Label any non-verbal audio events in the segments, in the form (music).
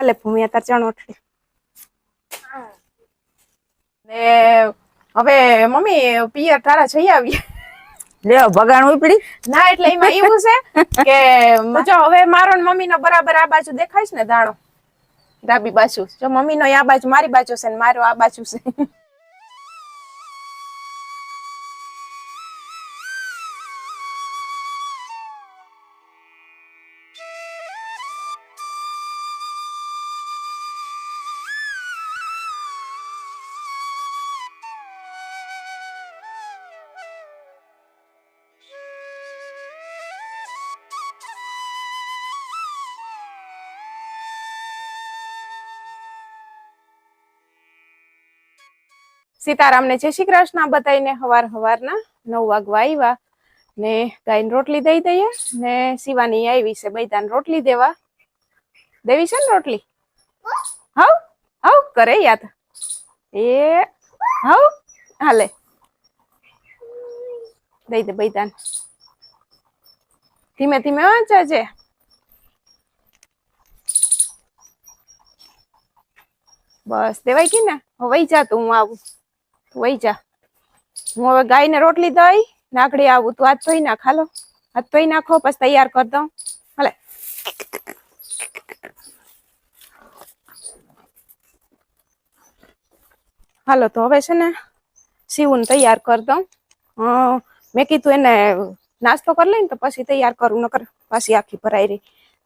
હાલે ભૂમિયા તાર ચણોઠડી ને હવે મમ્મી પિયર તારા જઈ આવીએ લ્યો ભગાણ ઉપડી? ના એટલે એમાં એવું છે કે (laughs) જો હવે મારો ને મમ્મી નો બરાબર આ બાજુ દેખાય છે ને દાણો? ડાબી બાજુ. જો મમ્મી નો આ બાજુ મારી બાજુ છે ને મારો આ બાજુ છે. સીતારામને જય શ્રી કૃષ્ણ બતાવીને હવાર હવારના નવ વાગવા આવ્યા ને ગાયને રોટલી દઈ દઈએ ને શિવાની આવી છે બૈદાન રોટલી દેવા. દેવી છે ને રોટલી? હાવ, હવ, કરે યાદ. એ, હવ, હાલે. દઈ દે બૈદાન ધીમે ધીમે વાંચે બસ, દેવાય કે ને? હવે વહી જા હું આવું. વહી જા. હું હવે ગાયને રોટલી દઈ નાકડી આવું. તું હાથ ધોઈ નાખ, હાલો. હાથ ધોઈ નાખો, પછી તૈયાર કરી દઉં. હાલે. હાલો, તો હવે છે ને સીવું તૈયાર કરી દઉં. મેં કીધું એને નાસ્તો કરી લઈને તો પછી તૈયાર કરું, નકર પાછી આખી ભરાઈ રહી.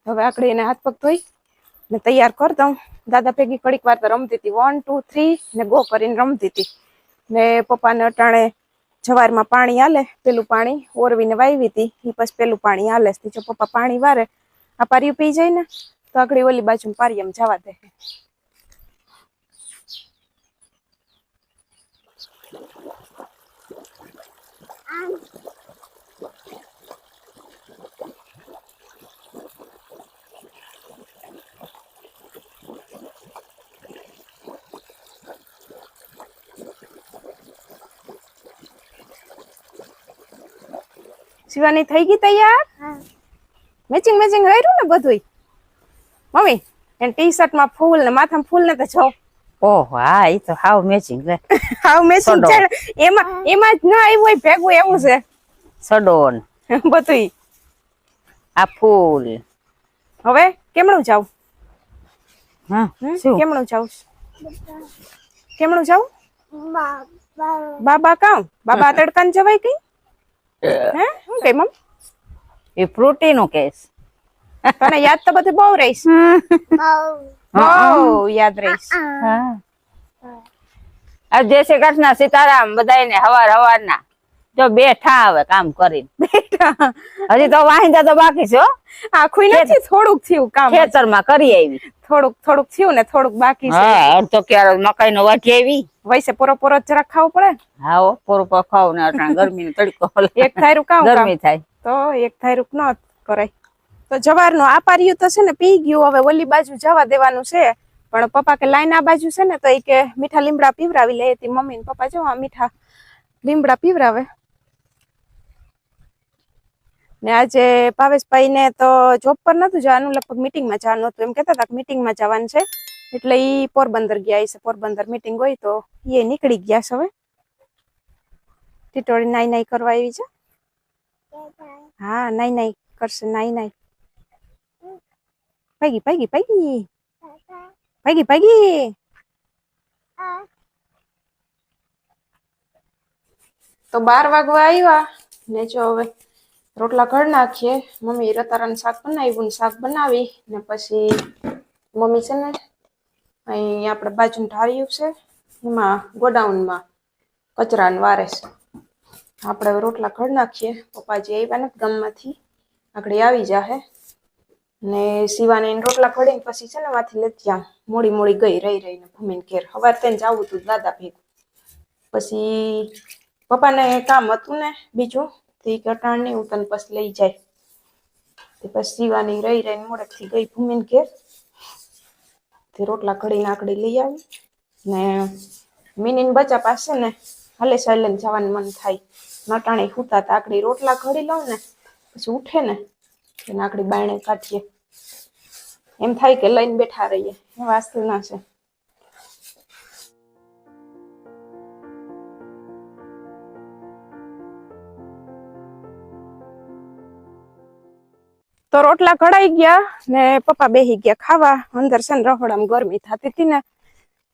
હવે આકડી એને હાથ પગ ધોઈ ને તૈયાર કરી દઉં. દાદા ભેગી ઘડીક વાર તો રમતી હતી. વન ટુ થ્રી ને ગો કરીને રમતી હતી. ને પપ્પાને અટાણે જવારમાં પાણી આલે, પેલું પાણી ઓરવીને વાવી હતી એ પછી પેલું પાણી આલે. જો પપ્પા પાણી વારે, આ પારિયું પી જાય ને, તો આગળ ઓલી બાજુ પારિયમ જવા દે શિવાની થઈ ગઈ તૈયાર? મેચિંગ મેચિંગ કર્યું ને બધું મમ્મી એને ટી શર્ટમાં ફૂલ ને માથામાં ફૂલ ને તો છો ઓહો હા એ તો હાવ મેચિંગ લે. (laughs) હાવ મેચિંગ છે એમાં એમાં જ ના આવ્યું હોય ભેગું એવું છે. સડોન. (laughs) બધું આ ફૂલ. હવે કેમણું જાવ? હા કેમનું જાવ? કેમનું જાવ? બાબા કામ? બાબા (laughs) તડકાન જવાય કઈ? હે? શું કે મમ એ ફ્રૂટી નું કેસ. તને યાદ તો બધું બહુ રહીશ. બહુ. યાદ રહીશ. હા. આ જય શ્રી કૃષ્ણ સીતારામ બધાને હવાર હવાર ના જો બેઠા આવે કામ કરીને. હજી તો વાહિંદા તો બાકી છે આખું નથી થોડુંક થયું કામ. ખેતરમાં કરી આવી. થોડુંક થોડુંક થયું ને થોડુંક બાકી છે. હા અડધો ક્યારે મકાઈ નો વાટી આવી. વૈસે પોરો પોરો જ જરાક ખાવું પડે? ને. હા હો, પૂરું ખાવ ને અટાણે ગરમી નો તડકો એક થાયરું કામ ગરમી થાય. તો એક થાયરું ન કરાય. તો જવારનું આ આપાર્યું તો છે ને પી ગયું હવે ઓલી બાજુ જવા દેવાનું છે. પણ પપ્પા કે લાઈન આ બાજુ છે ને તો એ કે મીઠા લીમડા પીવરાવી લે. મમ્મી ને પપ્પા જો આ મીઠા લીમડા પીવરાવે ને આજે ભાવેશભાઈ ને તો જોબ પર નતું જવાનું, લગભગ મીટિંગમાં જવાનું હતું. એમ કહેતા હતા કે મીટિંગમાં જવાનું છે. એટલે ઈ પોરબંદર ગયા છે પોરબંદર મીટિંગ હોય તો એ નીકળી ગયા છે હવે. ટીટોળી નાઈ નાઈ કરવા આવી છે? હા નાઈ નાઈ કરશે નાઈ નાઈ ભાગી ભાગી ભાગી. ભાગી ભાગી. તો બાર વાગવા આવ્યા? ને જો હવે રોટલા ઘર નાખીએ. મમ્મી રતારાનું શાક બનાવ્યું શાક બનાવી ને પછી મમ્મી છે ને અહીં આપણે બાજુનું ઢાળ્યું છે, એમાં ગોડાઉનમાં કચરાને વારે છે. આપણે રોટલા ઘર નાખીએ. પપ્પાજી આવ્યા ને ગામમાંથી, આગળ આવી જાહે. ને સીવાને એને રોટલા ઘડીને પછી છે ને માંથી લેતી આમ મોડી મોડી ગઈ રહી રહીને ભૂમિને ઘેર. હવાર તેને જવું હતું દાદા ભેગું. પછી પપ્પાને કામ હતું ને બીજું? તે કટાણની ઉતન પસ લઈ જાય. તે પછી શિવાની રહી રહીને મોડેકથી ગઈ ભૂમીને ઘેર. તે રોટલા ઘડીને આકડી લઈ આવી ને મિનીન બચા પાસે ને હલે સહેલન જવાનું મન થાય. નટાણે હુતા તા આકડી રોટલા ઘડી લઉં ને, પછી ઉઠે ને તેને આકડી બાયણે કાઢીએ. એમ થાય કે લઈને બેઠા રહીએ. એ વાસ્તુ ના છે. તો રોટલા કઢાઈ ગયા ને પપ્પા બેહી ગયા ખાવા. અંદર છે ને રહોડામાં ગરમી થતી હતી ને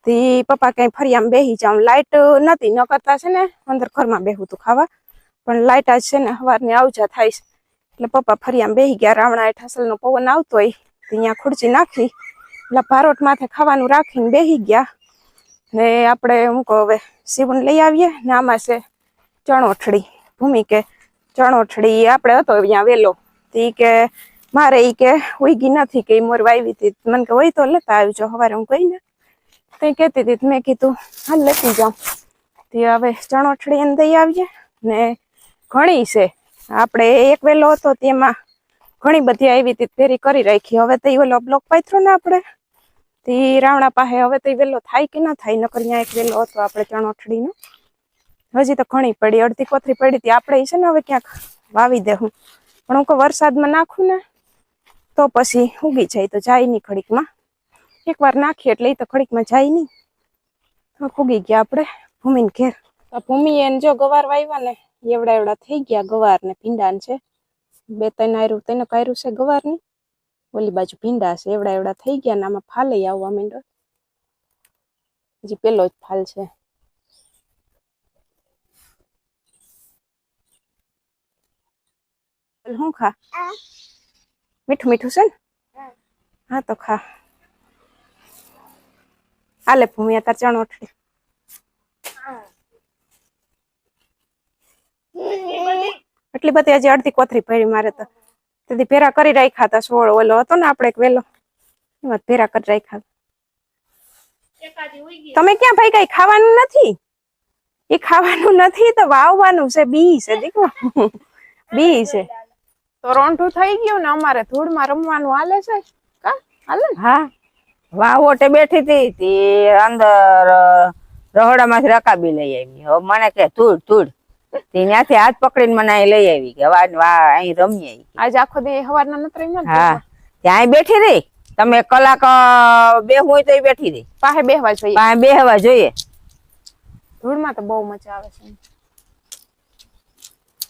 થી પપ્પા કઈ ફરી આમ બેહી જાઉં. લાઈટ નથી ન કરતા છે ને, અંદર ઘરમાં બેહું તું ખાવા. પણ લાઈટ આજ છે ને સવારની આવજા થાય છે. એટલે પપ્પા ફરી આમ બેહી ગયા. રાવણા હેઠ અસલનો પવન આવતો હોય, તો અહીંયા ખુરચી નાખી. એટલે ભારોટ માથે ખાવાનું રાખીને બેહી ગયા. ને આપણે હું કહું હવે શિવન લઈ આવીએ. ને આમાં છે ચણોઠડી ભૂમિ કે ચણોઠડી આપણે હતો અહીંયા વેલો. તી કે મારે ઈ કે ઉઈગી નથી કે મોર વાવી હતી. મને કે હોય તો લેતા આવજો, હવારે હું કહીને તે કહેતી હતી મેં કીધું, હાલ લેતી જાઉં. તે હવે ચણોઠડી એને દઈ આવીએ ને ઘણી છે. આપણે એક વેલો હતો તેમાં ઘણી બધી આવી હતી, ફેરી કરી રાખી. હવે તો એ ઓલો બ્લોક પાથરો ને આપણે. તે રાવણા પાસે હવે તો વહેલો વેલો થાય કે ના થાય, નકર અહીંયા એક વેલો હતો આપણે ચણોઠડીનો હજી તો ઘણી પડી, અડધી કોથરી પડી હતી. આપણે છે ને હવે ક્યાંક વાવી દેવું પણ હું વરસાદમાં નાખું ને તો પછી ઉગી જાય તો જાય નહીં ઘડીકમાં એકવાર નાખીએ એટલે એ તો ઘડીકમાં જાય નહીં. તો ઉગી ગયા આપણે ભૂમિને ઘેર. તો ભૂમિ એને જો ગવાર વાવ્યા ને એવડા એવડા થઈ ગયા ગવાર ને ભીંડા છે. બે ત્રણ આયરું તેને કાયરું છે ગવારની. ઓલી બાજુ ભીંડા છે એવડા એવડા થઈ ગયા ને આમાં ફાલે આવવા માંડ્યો. હજી પેલો જ ફાલ છે. શું ખા? મીઠું મીઠું છે ને? હા. તો ખા. હાલે ભૂમિ તાર ચણો એટલી બધી હજી અડધી કોથરી ભરી મારે તો. તેથી ભેરા કરી રાખ્યા હતા સોળ ઓલો હતો ને આપણે એક વેલો. એમાં ભેરા કરી રાખ્યા તમે ક્યાં ભાઈ કઈ ખાવાનું નથી? એ ખાવાનું નથી તો વાવવાનું છે બી છે દીકરો. બી છે. તો રોંઠું થઈ ગયું ને અમારે ધૂળમાં રમવાનું હાલે છે? કા? હાલે હા. વાવોટે બેઠી હતી તે અંદર રહોડામાંથી રકાબી લઈ આવી. હવે મને કે ધૂળ ધૂળ. ત્યાંથી હાથ પકડીને મને અહીં લઈ આવી કે વા વા અહીં રમીએ. આજે આખો દી હવારના નથી રમ્યા ને હા ત્યાં બેઠી રહી. તમે કલાક બે હોય તો બેઠી રહી. પાસે બેહવા જોઈએ. પાસે બેહવા જોઈએ. ધૂળમાં તો બહુ મજા આવે છે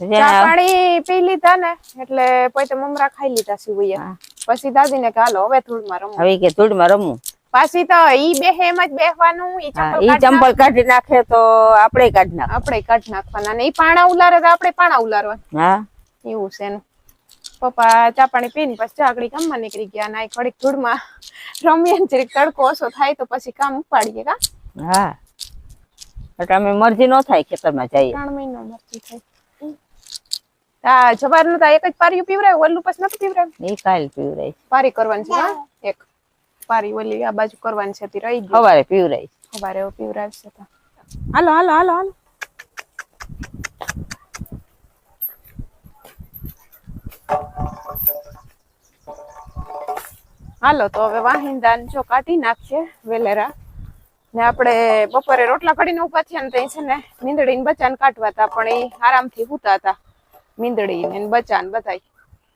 ચા પાણી પી લીધા ને એટલે પોતે મમરા ખાઈ લીધા સિવાય પછી દાદીને કે હાલો હવે ધૂળમાં રમો. હવે કે ધૂળમાં રમવું પાછી તો ઈ બેહે એમ જ બેહવાનું ઈ ચંપલ ઈ ચંપલ કાઢી નાખે તો આપણે કાઢી નાખ આપણે કાઢી નાખવાના ને ઈ પાણા ઉલારે તો આપણે પાણા ઉલારવા હા. એવું છે એનું પપ્પા ચા પાણી પીને પછી ચાકડી કામમાં નીકળી ગયા ના ઘડીક ધૂળમાં રમીએ ને જરીક તડકો ઓછો થાય તો પછી કામ ઉપાડીએ કા. હા. એટલે અમે મરજી ન થાય ખેતરમાં જઈએ. ત્રણ મહિનો મરજી થાય. આ જવારનું એક જ પારી પીવરાય ઓલું પછી નતું પીવરાય? એ કાલ પીવરાય. પારી કરવાની છે હા? એક. પારી ઓલી આ બાજુ કરવાની છે તી રહી ગઈ સવારે પીવરાય. એવું પીવરાવશે તો. હાલો હાલો હાલો હાલો. હાલો તો હવે વાહિંદાન જો કાઢી નાખીએ વેલેરા. ને આપણે બપોરે રોટલા કઢીને ઊભા થયા ને ત્યાં છે ને મીંદડી ને બચાને કાઢવા હતા પણ એ આરામથી હુતા હતા મીંદડી ને બચાન બધાય.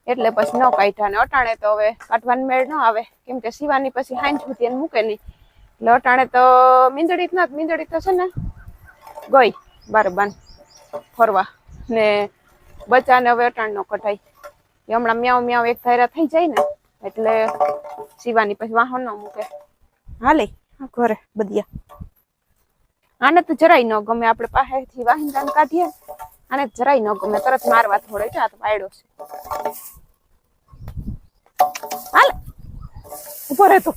એટલે પછી ન કાઢ્યા ને અટાણે તો હવે કાઢવાની મેળ ન આવે. કેમ કે સીવાની પછી હાંજ સુધી એને મૂકે નહીં. એટલે અટાણે તો મીંદડી ના મીંદડી તો છે ને ગઈ બારબાન ફરવા. ને બચાને હવે અટાણ નો કઢાય. એ હમણાં મ્યાવ મ્યાવ એક ધારા થઈ જાય ને, એટલે સીવાની પછી વાહન ન મૂકે. હાલે ઘરે બધિયા આને તો જરાય ન ગમે, આપણે પાસેથી વાહિંદાને કાઢીએ. આને જરાય ન ગમે. તરત મારવા થોડે છે આ તો પાડ્યો છે. હાલ. ઊભો રહે તું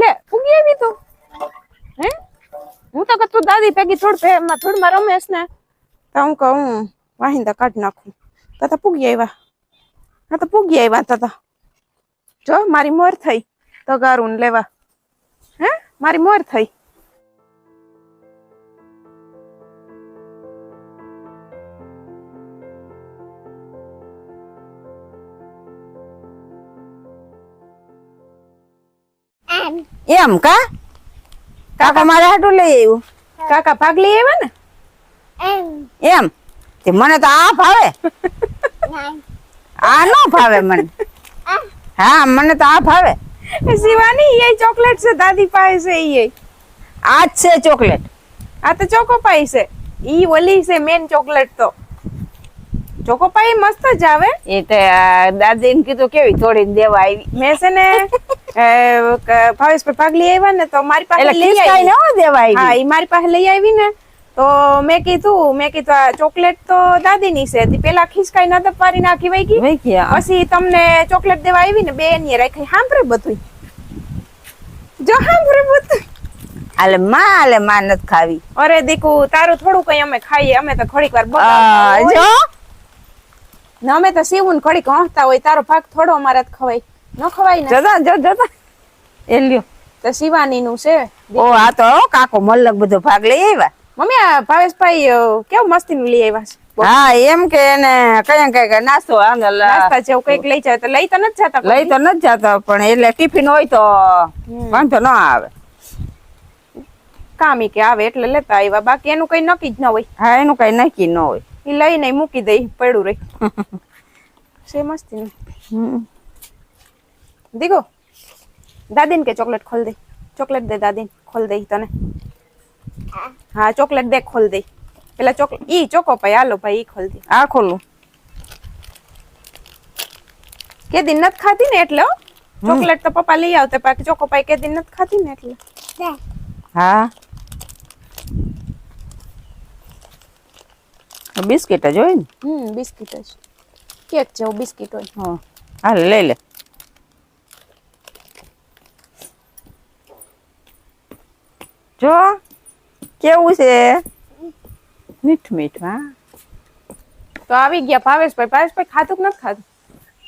લે ઉગી આવી તું હે હું દાદી ભેગી થોડ થોડમાં રમેશ ને. તો હું કહું વાહિંદા કાઢી નાખું. તો તો પૂગી આવ્યા. હા તો પૂગી આવ્યા તો તો. જો મારી મોર થઈ. તો ગારું લેવા. હે? મારી મોર થઈ. એમ. કા? કાકા. મારે હાટું લઈ આવ્યું. કાકા ભાગ લઈ આવ્યા ને? એમ. તે મને તો આ ભાવે. આ નો ભાવે મને. હા મને તો આ ભાવે. શિવાની એ ચોકલેટ છે દાદી પાસે છે એ આ જ છે ચોકલેટ. આ તો ચોકોપાઈ છે. ઈ ઓલી છે મેન ચોકલેટ તો. ચોકોપાઈ મસ્ત જ આવે. એ તો દાદી ને કીધું કેવી થોડી દેવા આવી. મેં છે ને ભાવેશ પર ભાગ લઈ આવ્યા ને તો મારી પાસે લઈ આવી. દેવા હા એ મારી પાસે લઈ આવી ને તો મેં કીધું મેં કીધું આ ચોકલેટ તો દાદી ની છે પેલા ખિસકાઈ ના દપારી નાખી વઈ ગઈ. પછી તમને ચોકલેટ દેવા આવી ને બે ની રાખી સાંભળે બધું જો સાંભળે બધું આલે માં આલે માં નથી ખાવી. અરે દીકુ તારું થોડું કઈ અમે ખાઈએ અમે તો ઘડીક વાર જો ને અમે તો સીવું ને ઘડીક હંસતા હોય તારો ભાગ થોડો અમારા ખવાય. ન ખવાય ને? જતા જો જતા. એ લ્યો. તો શિવાની નું છે. ઓ આ તો કાકો મલ્લક બધો ભાગ લઈ આવ્યા. મમ્મી આ ભાવેશભાઈ કેવું મસ્તી નું લઈ આવ્યા છે? હા એમ કે એને કઈ કઈ નાસ્તો નાસ્તા જેવું કંઈક લઈ જાય તો લઈ તો નથી જતા લઈ તો નથી જતા પણ એટલે ટિફિન હોય તો વાંધો ન આવે. કામી કે આવે એટલે લેતા આવ્યા બાકી એનું કઈ નક્કી જ ન હોય. હા એનું કઈ નક્કી ન હોય. એ લઈને મૂકી દઈ પડ્યું રહી છે મસ્તી નું દીકો દાદીને કે ચોકલેટ ખોલ દે ચોકલેટ દે દાદીને ખોલ દે તને હા ચોકલેટ દે ખોલ દે પેલા ચોકલેટ ઈ ચોકો ભાઈ હાલો ભાઈ ઈ ખોલ દે આ ખોલું કે દિન નથી ખાતી ને એટલે હો. ચોકલેટ તો પપ્પા લઈ આવતા બાકી ચોકો પાઈ કે દિન નથી ખાતી ને એટલે હા બિસ્કિટ જ હોય ને? હમ બિસ્કિટ જ. કેક જેવું બિસ્કિટ હોય. હા. હાલ લઈ લે. જો કેવું છે? મીઠ મીઠ હા. તો આવી ગયા ભાવેશભાઈ. ભાવેશભાઈ ખાતું કે નથી ખાતું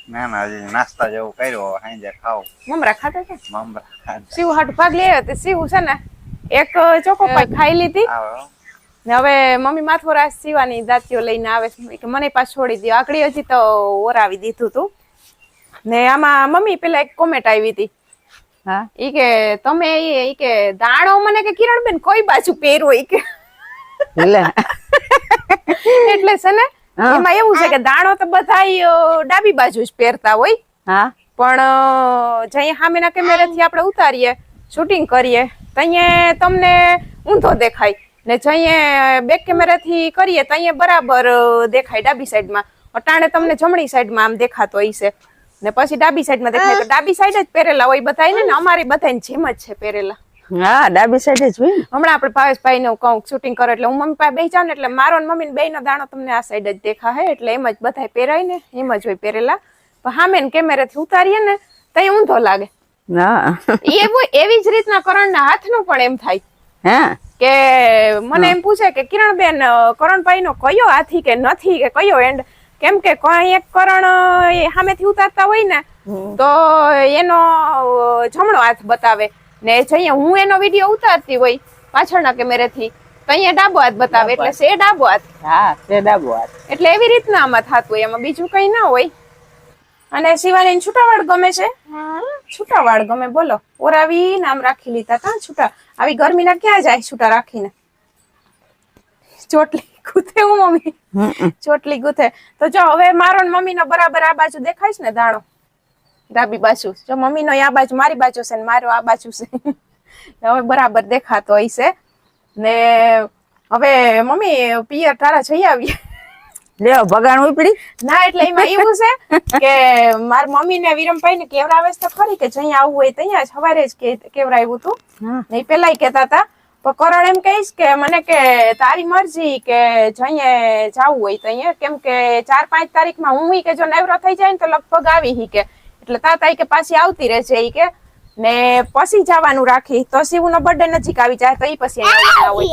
ના ના હજી નાસ્તા જેવું કર્યો. સાંજે ખાવ. મમરા ખાતા છે? મમરા. શિવ હાટ ભાગ લે. તે શિવ છે ને એક ચોકો પાઈ ખાઈ લીધી. ને હવે મમ્મી માથો રાસ સીવાની દાંતીઓ લઈને આવે કે મને પાછ છોડી દો આકડી હજી તો ઓરાવી દીધું તું. ને આમાં મમ્મી પેલા એક કોમેન્ટ આવી હતી. હા? ઈ કે તમે ઈ કે દાણો મને કે કિરણબેન કોઈ બાજુ પહેરો ઈ કે. એટલે? છે ને એમાં એવું છે કે દાણો તો બધા ડાબી બાજુ જ પહેરતા હોય. હા? પણ જઈએ સામેના કેમેરાથી આપણે ઉતારીએ શૂટિંગ કરીએ તઈએ તમને ઊંધો દેખાય. ને જઈએ બેક કેમેરાથી કરીએ તઈએ બરાબર દેખાય ડાબી સાઈડમાં અટાણે તમને જમણી સાઈડમાં આમ દેખાતો છે. ને પછી ડાબી સાઈડમાં દેખાય તો ડાબી સાઈડ જ પહેરેલા હોય બધાય ને? અમારી બધાને જેમ જ છે પહેરેલા. હા ડાબી સાઈડ જ હોય હમણાં આપણે ભાવેશભાઈ નું કહું શૂટિંગ કરો એટલે હું મમ્મી પાસે બે જાઉં ને એટલે મારો ને મમ્મી બે નો દાણો તમને આ સાઈડ જ દેખાય એટલે એમ જ બધા પહેરાય ને એમ જ હોય પહેરેલા. પણ સામે ને કેમેરાથી ઉતારીએ ને તો ઊંધો લાગે. ના એવું એવી જ રીતના કરણના હાથનું પણ એમ થાય. હા? કે મને એમ પૂછે કે કિરણબેન કરણભાઈ નો કયો હાથી કે નથી કે કયો? એન્ડ કેમ કે કોઈ એક કરણ સામેથી ઉતારતા હોય ને તો એનો જમણો હાથ બતાવે. ને જઈએ હું એનો વીડિયો ઉતારતી હોય પાછળના કેમેરેથી તો અહીંયા ડાબો હાથ બતાવે. એટલે સે ડાબો હાથ. હા સે ડાબો હાથ. એટલે એવી રીતના આમાં થતું હોય. એમાં બીજું કઈ ના હોય. અને શિવાની છૂટાવાડ ગમે છે? છૂટાવાડ ગમે બોલો. ઓરાવી નામ રાખી લીધા તા છૂટા. આવી ગરમીના ક્યાં જાય છૂટા રાખીને? ચોટલી ગુથે હું મમ્મી. ચોટલી ગુથે. તો જો હવે મારો ને મમ્મીનો બરાબર આ બાજુ દેખાય છે ને દાણો? ડાબી બાજુ. જો મમ્મી નો આ બાજુ મારી બાજુ છે ને મારો આ બાજુ છે. (laughs) હવે બરાબર દેખાતો હોય છે ને હવે મમ્મી પિયર તારા જઈ આવીએ. લ્યો ભગાણ ઉપડી ના એટલે એમાં એવું છે કે માર મમ્મી ને વિરમભાઈ ને કેવરાવે તો ખરી કે જઈ હોય ત્યાં જ સવારે જ કેવરાવ્યું હતું. નહીં પેલા કેતા હતા. પણ કરણ એમ કહીશ કે મને કે તારી મરજી કે જઈએ જાવું હોય તો કેમ કે ચાર પાંચ તારીખમાં હું ઈ કે જો નવરો થઈ જાય ને તો લગભગ આવી હી કે. એટલે તાતા કે પાછી આવતી રહેશે કે. ને પછી જવાનું રાખી. તો શિવ નો બર્થડે નજીક આવી જાય તો ઈ પછી આવી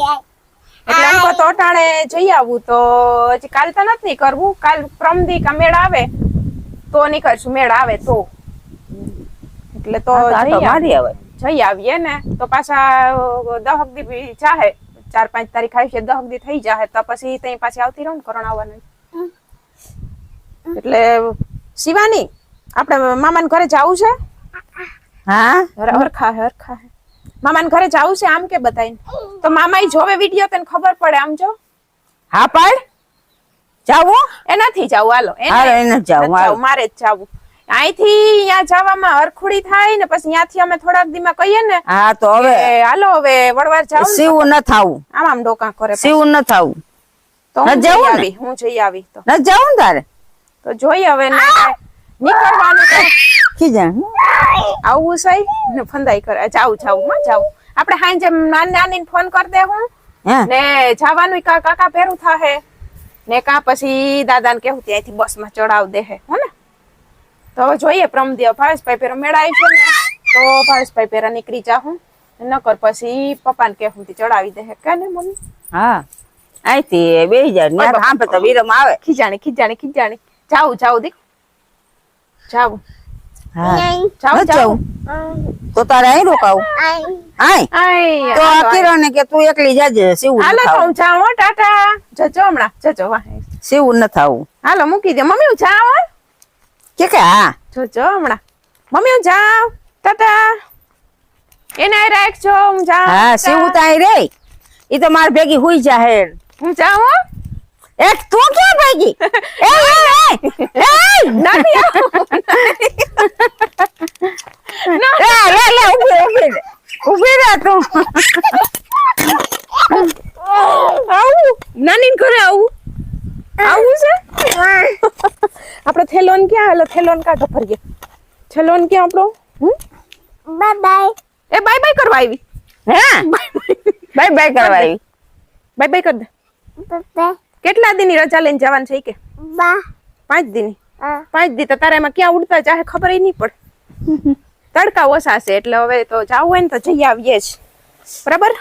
એટલે એમ તો અટાણે જઈ આવું તો હજી કાલ તો નથી કરવું કાલ પ્રમદી કા મેળ આવે તો નીકળશું. મેળ આવે તો. એટલે તો જઈ આવે જઈ આવીએ ને. તો પાછા દહક દી જાહે. ચાર પાંચ તારીખ આવી છે દહક દી થઈ જાહે. તો પછી તઈ પાછી આવતી રહું કરણ આવવાનું એટલે શિવાની આપણે મામાને ઘરે જવું છે? હા. હર- હરખા હરખા મામાને ઘરે જવું છે આમ કે બતાય તો મામા જોવે વીડિયો તને ખબર પડે આમ જો. હા પાડ. જાવું એ નથી જાવું હાલો એને જાવું, મારે જ જાવું. અહીંથી અહીંયા જવામાં હરખુડી થાય ને પછી ત્યાંથી અમે થોડાક દીમાં કહીએ ને હા તો હવે હાલો હવે વડવાર જાવ સીવું ન થાવું. આમ આમ ડોકા કરે. સીવું ન થાવું. તો ન જાવું આવી હું જઈ આવી તો. ન જાવું તારે? તો જોઈ હવે નીકળવાનું આવું સહી ને ફંદાઈ કરે. જાવ જાવમાં જાવ. આપણે હાંજે નાની નાની ફોન કરી દે હું. ને જવાનું કા કાકા ભેરું થાહે. ને કા પછી દાદાને કેવું ત્યાંથી બસમાં ચડાવ દે હે. હો ને? તો હવે જોઈએ પ્રમદેવ ભાવેશભાઈ પેરો મેળાવી છે ને. તો ભાવેશભાઈ પેરા નીકળી જાહું નકર પછી પપ્પાને કેવું થી ચડાવી દે હે. કે ને મમ્મી? હા. આઈથી બે જાય ને સાંભળે તો વિરમ આવે. ખીજાણી ખીજાણી ખીજાણી. જાવ જાવ દીક જાવું. હા. જાવું તો તારે અહીં રોકાવું આય આય, તો હાલો, કિરણ કે તું એકલી જાજે સીવું હાલો તો હું જાઉં હો, ટાટા જજો હમણાં જજો વાહ સીવું ન થાવું હાલો મૂકી દે મમ્મી હું જાઉં. કે કે હા જોજો હમણાં મમ્મી હું જાઉં ટાટા એને આય રાખજો હું જાઉં હા સીવું રે ઈ તો માર ભેગી હુઈ જાહેર હું જાઉં હો. એક તું ક્યાં ભાગી એ એ એ એ નથી લે લે લે ઊભી ઊભી રે ઊભી રે તું આવું નાની ઘરે આવું આવું છે આપણો થેલોન ક્યાં હાલો થેલોન કાઢો ફરીએ થેલોન ક્યાં આપણો હમ Bye bye. એ બાય બાય કરવા આવી હે બાય બાય કરવા આવી બાય બાય કર દે Bye bye. કેટલા દિનની રજા લઈને જવાનું છે કે. પાંચ Uh. પાંચ દી તો તારે એમાં ક્યાં ઉડતા ચાહે ખબર નહીં પડે. (laughs) તડકા ઓછા છે એટલે હવે તો જાવું હોય ને તો જઈ આવીએ જ. બરાબર?